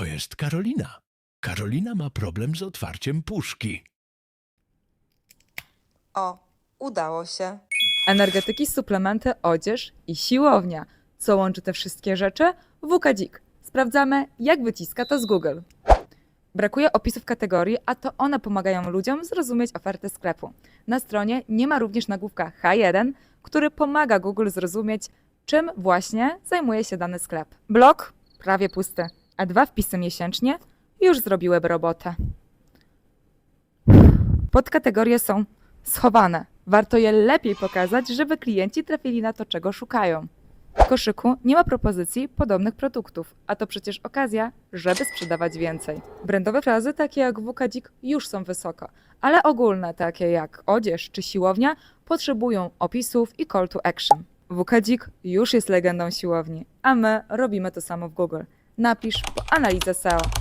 To jest Karolina. Karolina ma problem z otwarciem puszki. O, udało się. Energetyki, suplementy, odzież i siłownia. Co łączy te wszystkie rzeczy? WKDzik. Sprawdzamy, jak wyciska to z Google. Brakuje opisów kategorii, a to one pomagają ludziom zrozumieć ofertę sklepu. Na stronie nie ma również nagłówka H1, który pomaga Google zrozumieć, czym właśnie zajmuje się dany sklep. Blog prawie pusty, a dwa wpisy miesięcznie już zrobiłyby robotę. Podkategorie są schowane. Warto je lepiej pokazać, żeby klienci trafili na to, czego szukają. W koszyku nie ma propozycji podobnych produktów, a to przecież okazja, żeby sprzedawać więcej. Brandowe frazy takie jak WKDzik już są wysoko, ale ogólne takie jak odzież czy siłownia potrzebują opisów i call to action. WKDzik już jest legendą siłowni, a my robimy to samo w Google. Napisz po analizę SEO.